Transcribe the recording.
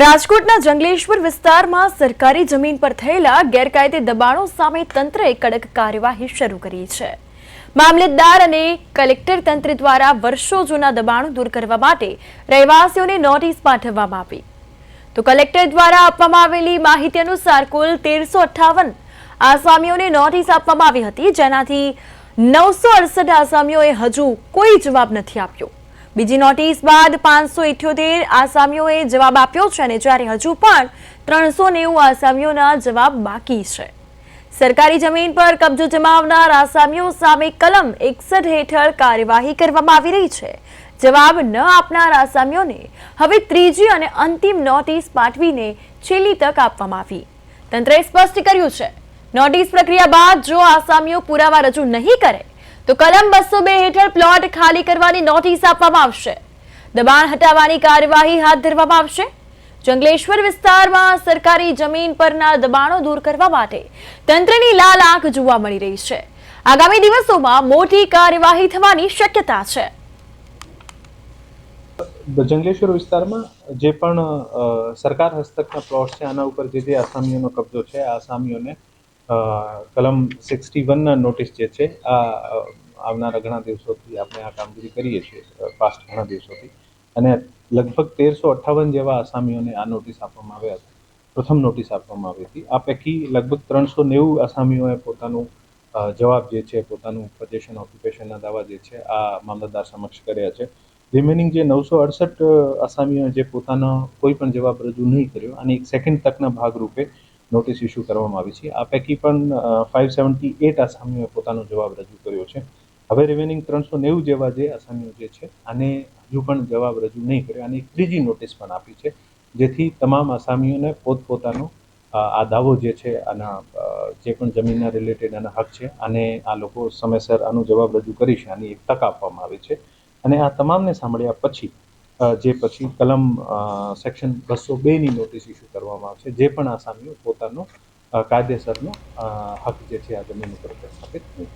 રાજકોટના જંગલેશ્વર વિસ્તારમાં સરકારી જમીન પર થયેલા ગેરકાયદે દબાણો સામે તંત્રએ કડક કાર્યવાહી શરૂ કરી છે. મામલતદાર અને કલેક્ટર તંત્ર દ્વારા વર્ષો જૂના દબાણો દૂર કરવા માટે રહેવાસીઓને નોટિસ પાઠવવામાં આવી. તો કલેક્ટર દ્વારા આપવામાં આવેલી માહિતી અનુસાર કુલ તેરસો અઠ્ઠાવન આસામીઓને નોટિસ આપવામાં આવી હતી, જેનાથી નવસો અડસઠ આસામીઓએ હજુ કોઈ જવાબ નથી આપ્યો. બીજી નોટિસ બાદ પાંચસો ઇઠ્યોતેર આસામીઓએ જવાબ આપ્યો છે અને જ્યારે હજુ પણ ત્રણસો નેવું આસામીઓના જવાબ બાકી છે. સરકારી જમીન પર કબજો જમાવનાર આસામીઓ સામે કલમ એકસઠ હેઠળ કાર્યવાહી કરવામાં આવી રહી છે. જવાબ ન આપનાર આસામીઓને હવે ત્રીજી અને અંતિમ નોટિસ પાઠવીને છેલ્લી તક આપવામાં આવી. તંત્રએ સ્પષ્ટ કર્યું છે. નોટિસ પ્રક્રિયા બાદ જો આસામીઓ પુરાવા રજૂ નહીં કરે તો કલમ બસો બે હેઠળ પ્લોટ ખાલી કરવાની નોટિસ આપવામાં આવશે. દબાણ હટાવવાની કાર્યવાહી હાથ ધરવામાં આવશે. જંગલેશ્વર વિસ્તારમાં સરકારી જમીન પરના દબાણો દૂર કરવા માટે તંત્રની લાલ આંખ જોવા મળી રહી છે. આગામી દિવસોમાં મોટી કાર્યવાહી થવાની શક્યતા છે. જંગલેશ્વર વિસ્તારમાં જે પણ સરકાર હસ્તકના પ્લોટ છે, આના ઉપર જે જે આસામીઓનો કબજો છે, આ આસામીઓને કલમ સિક્સટી વનના નોટિસ જે છે, આ આવનારા ઘણા દિવસોથી આપણે આ કામગીરી કરીએ છીએ પાસ્ટ ઘણા દિવસોથી. અને લગભગ તેરસો અઠ્ઠાવન જેવા આસામીઓને આ નોટિસ આપવામાં આવ્યા હતા. પ્રથમ નોટિસ આપવામાં આવી હતી. આ પૈકી લગભગ ત્રણસો નેવું આસામીઓએ પોતાનું જવાબ જે છે, પોતાનું પોઝેશન ઓક્યુપેશનના દાવા જે છે, આ મામલતદાર સમક્ષ કર્યા છે. રિમેનિંગ જે નવસો અડસઠ આસામીઓએ જે પોતાનો કોઈ પણ જવાબ રજૂ નહીં કર્યો અને એક સેકન્ડ તકના ભાગરૂપે નોટિસ ઇસ્યુ કરવામાં આવી છે. આ પૈકી પણ ફાઇવ સેવન્ટી એટ આસામીઓએ પોતાનો જવાબ રજૂ કર્યો છે. હવે રિમેનિંગ ત્રણસો નેવું જેવા જે આસામીઓ જે છે, આને હજુ પણ જવાબ રજૂ નહીં કર્યો અને એક ત્રીજી નોટિસ પણ આપી છે, જેથી તમામ આસામીઓને પોતપોતાનો આ દાવો જે છે, આના જે પણ જમીનના રિલેટેડ આના હક છે અને આ લોકો સમયસર આનો જવાબ રજૂ કરી છે, આની એક તક આપવામાં આવી છે અને આ તમામને સાંભળ્યા પછી જે પછી કલમ સેક્શન બસો બેની નોટિસ ઇસ્યુ કરવામાં આવશે, જે પણ આસામીઓ પોતાનો કાયદેસરનો હક જે છે, આ જમીન ઉપર પ્રસ્થાપિત નહીં.